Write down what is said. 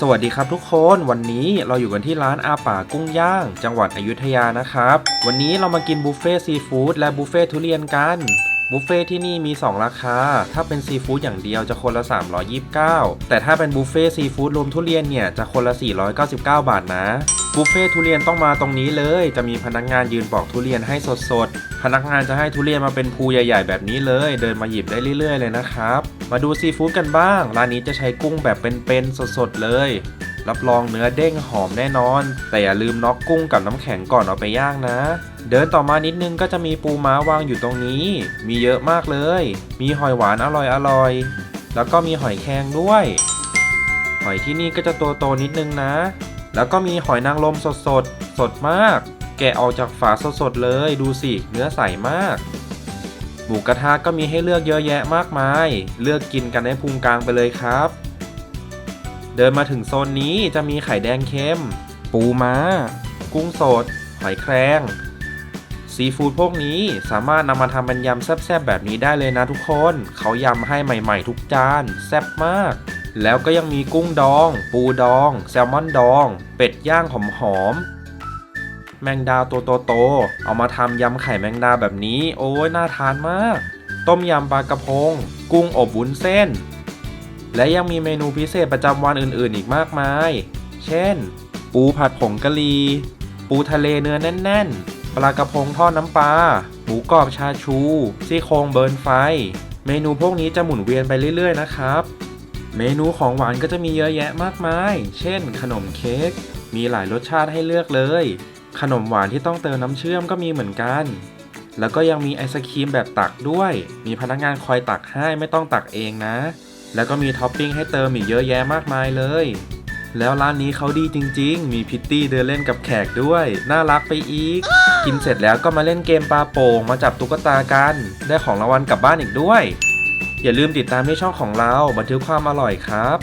สวัสดีครับทุกคนวันนี้เราอยู่กันที่ร้านอาป่ากุ้งย่าง จังหวัดอยุธยานะครับ วันนี้เรามากินบุฟเฟ่ซีฟู้ดและบุฟเฟ่ทุเรียนกันบุฟเฟ่ที่นี่มี 2 ราคา ถ้าเป็นซีฟู้ดอย่างเดียวจะคนละ 329 แต่ถ้าเป็นบุฟเฟ่ซีฟู้ดรวมทุเรียนเนี่ยจะคนละ 499 บาทนะ บุฟเฟ่ทุเรียนต้องมาตรงนี้เลย จะมีพนักงานยืนปอกทุเรียนให้สดๆ พนักงานจะให้ทุเรียนมาเป็นภูใหญ่ ๆ แบบนี้เลย เดินมาหยิบได้เรื่อย ๆ เลยนะครับ มาดูซีฟู้ดกันบ้าง ร้านนี้จะใช้กุ้งแบบเป็นๆสดๆเลย รับรองเนื้อเด้งหอมแน่นอน แต่อย่าลืมน็อกกุ้งกับน้ำแข็งก่อนเอาไปย่างนะ เดินต่อมานิดนึงก็จะมีปูม้าวางอยู่ตรงนี้ มีเยอะมากเลย มีหอยหวานอร่อยๆ แล้วก็มีหอยแครงด้วย หอยที่นี่ก็จะตัวโตนิดนึงนะ แล้วก็มีหอยนางรมสดสดสดมาก แกะออกจากฝาสดๆเลยดูสิเนื้อใสมาก หมูกระทะก็มีให้เลือกเยอะแยะมากมาย เลือกกินกันให้พุงกลางไปเลยครับ เดินมาถึงโซนนี้จะมีไข่แดงเค็ม ปูม้า กุ้งสด หอยแครงซีฟู้ดพวกนี้สามารถนำมาทำเป็นยำแซ่บๆแบบนี้ได้เลยนะทุกคน เขายำให้ใหม่ๆทุกจาน แซ่บมาก แล้วก็ยังมีกุ้งดอง ปูดอง แซลมอนดอง เป็ดย่างหอมๆแมงดาตัวโตๆเอามาทำยำไข่แมงดาแบบนี้ โอ้ยน่าทานมาก ต้มยำปลากระพง กุ้งอบวุ้นเส้น และยังมีเมนูพิเศษประจำวันอื่นๆ อีกมากมาย เช่น ปูผัดผงกะหรี่ปูทะเลเนื้อแน่น ๆ ปลากระพงทอดน้ำปลา หมูกรอบชาชู ซี่โครงเบิร์นไฟ เมนูพวกนี้จะหมุนเวียนไปเรื่อย ๆ นะครับ เมนูของหวานก็จะมีเยอะแยะมากมาย เช่น ขนมเค้ก มีหลายรสชาติให้เลือกเลย ขนมหวานที่ต้องเติมน้ำเชื่อมก็มีเหมือนกัน แล้วก็ยังมีไอศครีมแบบตักด้วย มีพนักงานคอยตักให้ไม่ต้องตักเองนะ แล้วก็มีท็อปปิ้งให้เติมอีกเยอะแยะมากมายเลย แล้วร้านนี้เขาดีจริง ๆ มีพิตตี้เดินเล่นกับแขกด้วย น่ารักไปอีก กินเสร็จแล้วก็มาเล่นเกมปลาโป่งมาจับตุ๊กตากัน ได้ของรางวัลกลับบ้านอีกด้วย อย่าลืมติดตามที่ช่องของเราบันทึกความอร่อยครับ